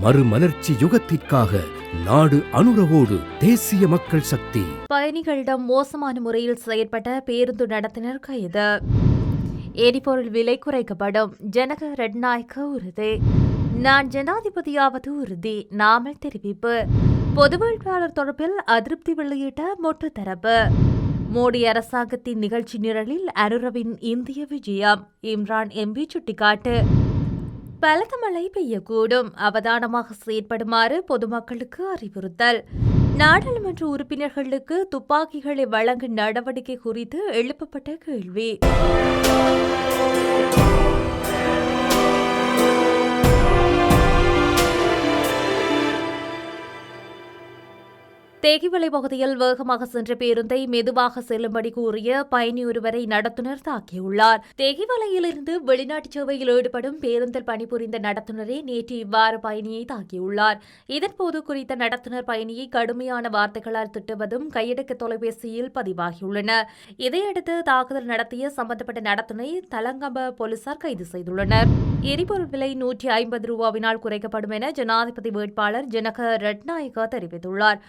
மறுமலர்ச்சி யுகத்திற்காக நாடு அனுரவோடு தேசிய மக்கள் சக்தி. பயணிகளிடம் மோசமான முறையில் செயற்பட்ட பேருந்து நடத்தினர் கைது. எரிபொருள் விலை குறைக்கப்படும். ஜனக ரெட்நாயக்க உறுதி. நான் ஜனாதிபதியாவது உறுதி. நாமல் தெரிவிப்பு. பொது வேட்பாளர் தொடர்பில் அதிருப்தி வெளியிட்ட மொட்டு தரப்பு. மோடி அரசாங்கத்தின் நிகழ்ச்சி நிரலில் அனுரவின் இந்திய விஜயம். இம்ரான் எம்பி சுட்டிக்காட்டு. பலத்த மழை பெய்யக்கூடும். அவதானமாக செயற்படுமாறு பொதுமக்களுக்கு அறிவுறுத்தல். நாடாளுமன்ற உறுப்பினர்களுக்கு துப்பாக்கிகளை வழங்கும் நடவடிக்கை குறித்து எழுப்பப்பட்ட கேள்வி. தேகிவலை பகுதியில் வேகமாக சென்ற பேருந்தை மெதுவாக செல்லும்படி கூறிய பயணி ஒருவரை நடத்துனர் தாக்கியுள்ளார். தேகிவலையிலிருந்து வெளிநாட்டு சேவையில் ஈடுபடும் பேருந்தில் பணிபுரிந்த நடத்துனரே நேற்று இவ்வாறு பயணியை தாக்கியுள்ளார். இதன்போது குறித்த நடத்துனர் பயணியை கடுமையான வார்த்தைகளால் திட்டுவதும் கையடக்க தொலைபேசியில் பதிவாகியுள்ளன. இதையடுத்து தாக்குதல் நடத்திய சம்பந்தப்பட்ட நடத்துனரை தலங்கம்ப போலீசார் கைது செய்துள்ளனர். எரிபொருள் விலை நூற்றி ஐம்பது ரூபாவினால் குறைக்கப்படும் என ஜனாதிபதி வேட்பாளர் ஜனக ரட்நாயகா தெரிவித்துள்ளார்.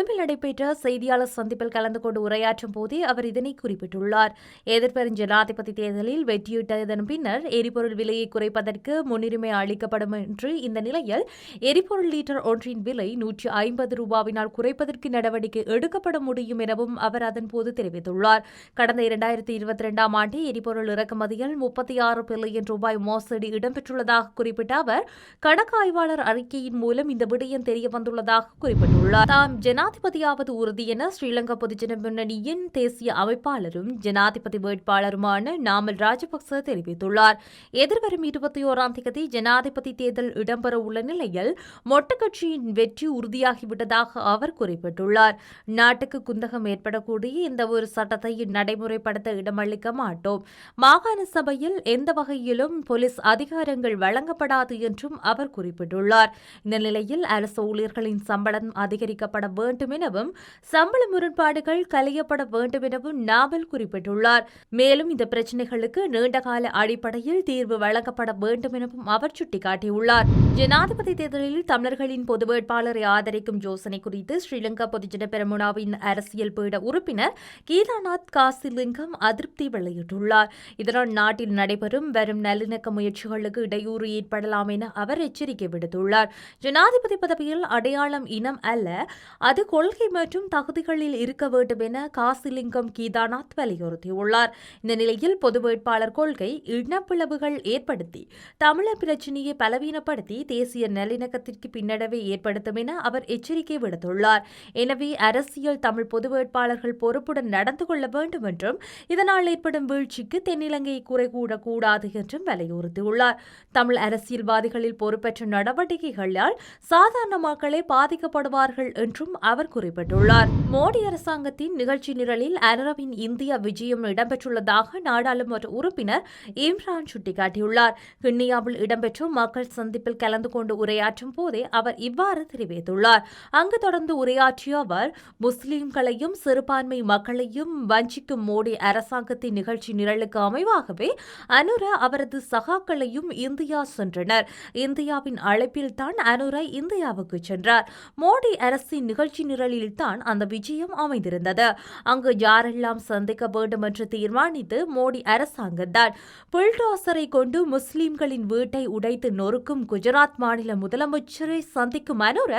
கொழும்பில் நடைபெற்ற செய்தியாளர் சந்திப்பில் கலந்து கொண்டு உரையாற்றும் போதே அவர் இதனை குறிப்பிட்டுள்ளார். எதிர்வரும் ஜனாதிபதி தேர்தலில் வெற்றியிட்டதன் பின்னர் எரிபொருள் விலையை குறைப்பதற்கு முன்னுரிமை அளிக்கப்படும் என்று இந்த நிலையில் எரிபொருள் லீட்டர் ஒன்றின் விலை நூற்றி ஐம்பது ரூபாவினால் குறைப்பதற்கு நடவடிக்கை எடுக்கப்பட முடியும் எனவும் அவர் அதன்போது தெரிவித்துள்ளார். கடந்த இரண்டாயிரத்தி இருபத்தி இரண்டாம் ஆண்டு எரிபொருள் இறக்குமதியில் முப்பத்தி ஆறு பில்லியன் ரூபாய் மோசடி இடம்பெற்றுள்ளதாக குறிப்பிட்ட அவர் கணக்காய்வாளர் அறிக்கையின் மூலம் இந்த விடயம் தெரிய வந்துள்ளதாக குறிப்பிட்டுள்ளார். தாம் ஜனாதிபதியாவது உறுதி என ஸ்ரீலங்கா பொதுஜன முன்னணியின் தேசிய அமைப்பாளரும் ஜனாதிபதி வேட்பாளருமான நாமல் ராஜபக்ச தெரிவித்துள்ளார். எதிர்வரும் இருபத்தி ஓராம் தேதி ஜனாதிபதி தேர்தல் இடம்பெற உள்ள நிலையில் மொட்டு கட்சியின் வெற்றி உறுதியாகிவிட்டதாக அவர் குறிப்பிட்டுள்ளார். நாட்டுக்கு குந்தகம் ஏற்படக்கூடிய இந்த ஒரு சட்டத்தை நடைமுறைப்படுத்த இடமளிக்க மாட்டோம். மாகாண சபையில் எந்த வகையிலும் போலீஸ் அதிகாரங்கள் வழங்கப்படாது என்றும் அவர் குறிப்பிட்டுள்ளார். இந்த நிலையில் அரசு ஊழியர்களின் சம்பளம் அதிகரிக்கப்பட வேண்டும் வேண்டும் எனவும் சம்பள முரண்பாடுகள் கலையப்பட வேண்டும் எனவும் நாவல் குறிப்பிட்டுள்ளார். மேலும் இந்த பிரச்சினைகளுக்கு நீண்டகால அடிப்படையில் தீர்வு வழங்கப்பட வேண்டும் எனவும் அவர் சுட்டிக்காட்டியுள்ளார். ஜனாதிபதி தேர்தலில் தமிழர்களின் பொது வேட்பாளரை ஆதரிக்கும் யோசனை குறித்து ஸ்ரீலங்கா பொதுஜன பெரமுனாவின் அரசியல் பீட உறுப்பினர் கீதாநாத் காசிலிங்கம் அதிருப்தி வெளியிட்டுள்ளார். இதனால் நாட்டில் நடைபெறும் வரும் நல்லிணக்க முயற்சிகளுக்கு இடையூறு ஏற்படலாம் என அவர் எச்சரிக்கை விடுத்துள்ளார். ஜனாதிபதி பதவியில் அடையாளம் இனம் அல்ல அது கொள்கை மற்றும் தகுதிகளில் இருக்க வேண்டும் என காசிலிங்கம் கீதாநாத் வலியுறுத்தியுள்ளார். இந்த நிலையில் பொது வேட்பாளர் கொள்கை இனப்பிளவுகள் ஏற்படுத்தி தமிழர் பிரச்சினையை பலவீனப்படுத்தி தேசிய நல்லிணக்கத்திற்கு பின்னடைவை ஏற்படுத்தும் என அவர் எச்சரிக்கை விடுத்துள்ளார். எனவே அரசியல் தமிழ் பொது வேட்பாளர்கள் பொறுப்புடன் நடந்து கொள்ள வேண்டும் என்றும் இதனால் ஏற்படும் வீழ்ச்சிக்கு தென்னிலங்கையை குறை கூடக்கூடாது என்றும் வலியுறுத்தியுள்ளார். தமிழ் அரசியல்வாதிகளில் பொறுப்பேற்ற நடவடிக்கைகளால் சாதாரண மக்களே பாதிக்கப்படுவார்கள் என்றும் அவர் அவர் குறிப்பிட்டுள்ளார். மோடி அரசாங்கத்தின் நிகழ்ச்சி நிரலில் அனரவின் இந்திய விஜயம் இடம்பெற்றுள்ளதாக நாடாளுமன்ற உறுப்பினர் இம்ரான் சுட்டிக்காட்டியுள்ளார். கிண்ணியாவில் இடம்பெற்ற மக்கள் சந்திப்பில் கலந்து கொண்டு உரையாற்றும் போதே அவர் இவ்வாறு தெரிவித்துள்ளார். அங்கு தொடர்ந்து உரையாற்றிய அவர் முஸ்லிம்களையும் சிறுபான்மை மக்களையும் வஞ்சிக்கும் மோடி அரசாங்கத்தின் நிகழ்ச்சி நிரலுக்கு அமைவாகவே அனுர அவரது சகாக்களையும் இந்தியா சென்றனர். இந்தியாவின் அழைப்பில்தான் அனுர இந்தியாவுக்கு சென்றார். மோடி அரசின் நிகழ்ச்சி நிரலில்தான் அந்த விஜயம் அமைந்திருந்தது. அங்கு யாரெல்லாம் சந்திக்க வேண்டும் என்று தீர்மானித்து மோடி அரசாங்கம்தான் புல்டாசரை கொண்டு முஸ்லிம்களின் வீட்டை உடைத்து நொறுக்கும் குஜராத் மாநில முதலமைச்சரை சந்திக்கும் அனுர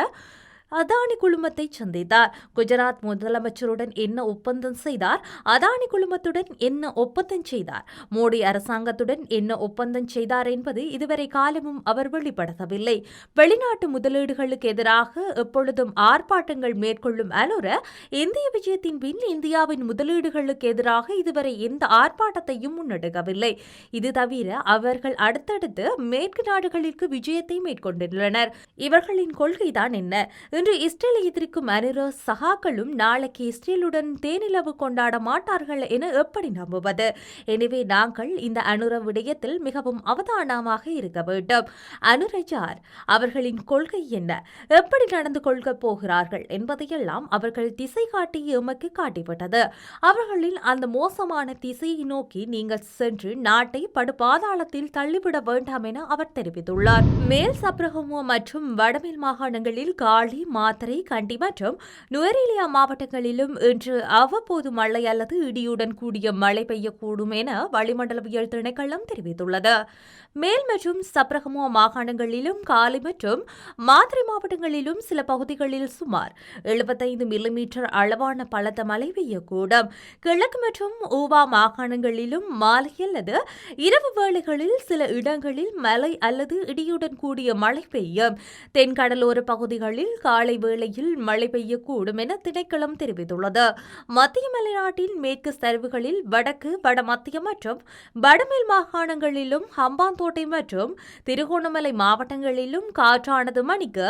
அதானி குழுமத்தை சந்தித்தார். குஜராத் முதலமைச்சருடன் என்ன ஒப்பந்தம் செய்தார்? அதானி குழுமத்துடன் என்ன ஒப்பந்தம் செய்தார்? மோடி அரசாங்கத்துடன் என்ன ஒப்பந்தம் செய்தார் என்பது இதுவரை காலமும் அவர் வெளிப்படுத்தவில்லை வெளிநாட்டு முதலீடுகளுக்கு எதிராக எப்பொழுதும் ஆர்ப்பாட்டங்கள் மேற்கொள்ளும் அனுர இந்திய விஜயத்தின் பின் இந்தியாவின் முதலீடுகளுக்கு எதிராக இதுவரை எந்த ஆர்ப்பாட்டத்தையும் முன்னெடுக்கவில்லை. இது தவிர அவர்கள் அடுத்தடுத்து மேற்கு நாடுகளிற்கு விஜயத்தை மேற்கொண்டுள்ளனர். இவர்களின் கொள்கைதான் என்ன? இன்று இஸ்ரேலை எதிர்க்கும் அனுர சகாக்களும் நாளைக்கு இஸ்ரேலுடன் தேனிலவு கொண்டாட மாட்டார்கள் என எப்படி நம்புவது? எனவே நாங்கள் இந்த அனுர விடயத்தில் மிகவும் அவதானமாக இருக்க வேண்டும். அனுரஜார் அவர்களின் கொள்கை என்ன? எப்படி நடந்து கொள்கப் போகிறார்கள் என்பதையெல்லாம் அவர்கள் திசை காட்டி எமக்கு காட்டிவிட்டது. அவர்களின் அந்த மோசமான திசையை நோக்கி நீங்கள் சென்று நாட்டை படுபாதாளத்தில் தள்ளிவிட வேண்டாம் என அவர் தெரிவித்துள்ளார். மேல் சப்ரகமோ மற்றும் வடமேல் மாகாணங்களில் காலி மாத்தரை கண்டி மற்றும் நுவரேலியா மாவட்டங்களிலும் இன்று அவ்வப்போது மழை அல்லது இடியுடன் கூடிய மழை பெய்யக்கூடும் என வளிமண்டலவியல் திணைக்களம் தெரிவித்துள்ளது. மேல் மற்றும் சப்ரகமோ மாகாணங்களிலும் காலி மற்றும் மாத்திரை மாவட்டங்களிலும் சில பகுதிகளில் சுமார் எழுபத்தைந்து மில்லிமீட்டர் அளவான பலத்த மழை பெய்யக்கூடும். கிழக்கு மற்றும் ஊவா மாகாணங்களிலும் மாலை அல்லது இரவு வேளைகளில் சில இடங்களில் மழை அல்லது இடியுடன் கூடிய மழை பெய்யும். தென்கடலோர பகுதிகளில் காலை வேளையில் மழை பெய்யக்கூடும் என திணைக்களம் தெரிவித்துள்ளது. மத்திய மலைநாட்டின் மேற்கு சரிவுகளில் வடக்கு வடமத்திய மற்றும் வடமேல் மாகாணங்களிலும் ஹம்பாந்தோட்டை மற்றும் திருகோணமலை மாவட்டங்களிலும் காற்றானது மணிக்கு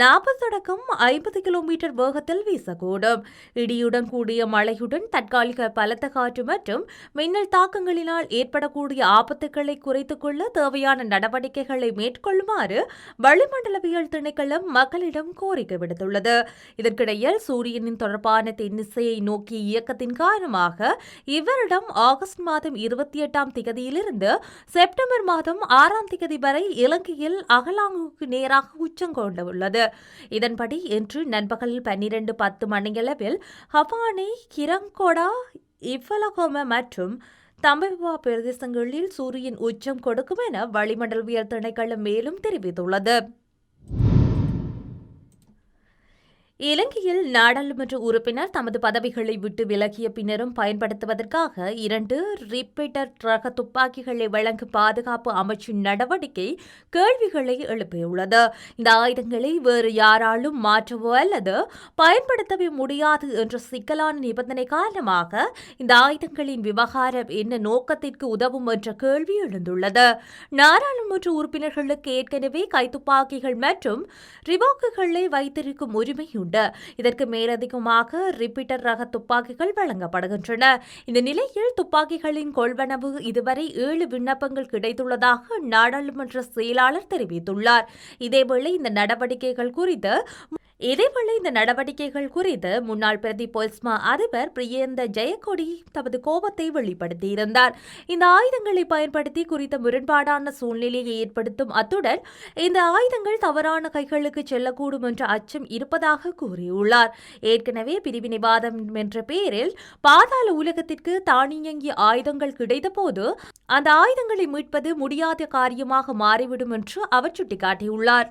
நாற்பது தொடக்கம் ஐம்பது கிலோமீட்டர் வேகத்தில் வீசக்கூடும். இடியுடன் கூடிய மழையுடன் தற்காலிக பலத்த காற்று மற்றும் மின்னல் தாக்கங்களினால் ஏற்படக்கூடிய ஆபத்துக்களை குறைத்துக் கொள்ள தேவையான நடவடிக்கைகளை மேற்கொள்ளுமாறு வளிமண்டலவியல் திணைக்களம் மக்களிடம் கோரிக்கை விடுத்துள்ளது. இதற்கிடையில் சூரியனின் தொடர்பான தென்னிசையை நோக்கிய இயக்கத்தின் காரணமாக இவரிடம் ஆகஸ்ட் மாதம் இருபத்தி எட்டாம் திகதியிலிருந்து செப்டம்பர் மாதம் ஆறாம் திகதி வரை இலங்கையில் அகலாங்குக்கு நேராக உச்சம் கொண்டுள்ளது. இதன்படி இன்று நண்பகல் பன்னிரண்டு பத்து மணியளவில் ஹவானை கிரங்கொடா இவ்வலகோம மற்றும் தம்பவா பிரதேசங்களில் சூரியன் உச்சம் கொடுக்கும் என வளிமண்டலவியல் திணைக்களம் மேலும் தெரிவித்துள்ளது. இலங்கையில் நாடாளுமன்ற உறுப்பினர் தமது பதவிகளை விட்டு விலகிய பின்னரும் பயன்படுத்துவதற்காக இரண்டு ரிப்பீட்டர் ரக துப்பாக்கிகளை வழங்கும் பாதுகாப்பு அமைச்சின் நடவடிக்கை கேள்விகளை எழுப்பியுள்ளது. இந்த ஆயுதங்களை வேறு யாராலும் மாற்றவோ அல்லது பயன்படுத்தவே முடியாது என்ற சிக்கலான நிபந்தனை காரணமாக இந்த ஆயுதங்களின் விவகாரம் என்ன நோக்கத்திற்கு உதவும் என்ற கேள்வி எழுந்துள்ளது. நாடாளுமன்ற உறுப்பினர்களுக்கு ஏற்கனவே கைத்துப்பாக்கிகள் மற்றும் ரிவோக்குகளை வைத்திருக்கும் உரிமை உண்டு. இதற்கு மேலதிகமாக ரிப்பீட்டர் ரக துப்பாக்கிகள் வழங்கப்படுகின்றன. இந்த நிலையில் துப்பாக்கிகளின் கொள்வனவு இதுவரை ஏழு விண்ணப்பங்கள் கிடைத்துள்ளதாக நாடாளுமன்ற செயலாளர் தெரிவித்துள்ளார். இதேவேளை இந்த நடவடிக்கைகள் குறித்து இதேவேளை இந்த நடவடிக்கைகள் குறித்து முன்னாள் பிரதி பொல்ஸ்மா அதிபர் பிரியந்த ஜெயக்கொடி தமது கோபத்தை வெளிப்படுத்தியிருந்தார். இந்த ஆயுதங்களை பயன்படுத்தி குறித்த முரண்பாடான சூழ்நிலையை ஏற்படுத்தும் அத்துடன் இந்த ஆயுதங்கள் தவறான கைகளுக்கு செல்லக்கூடும் என்ற அச்சம் இருப்பதாக கூறியுள்ளார். ஏற்கனவே பிரிவினைவாதம் என்ற பெயரில் பாதாள உலகத்திற்கு தானியங்கிய ஆயுதங்கள் கிடைத்தபோது அந்த ஆயுதங்களை மீட்பது முடியாத காரியமாக மாறிவிடும் என்று அவர் சுட்டிக்காட்டியுள்ளார்.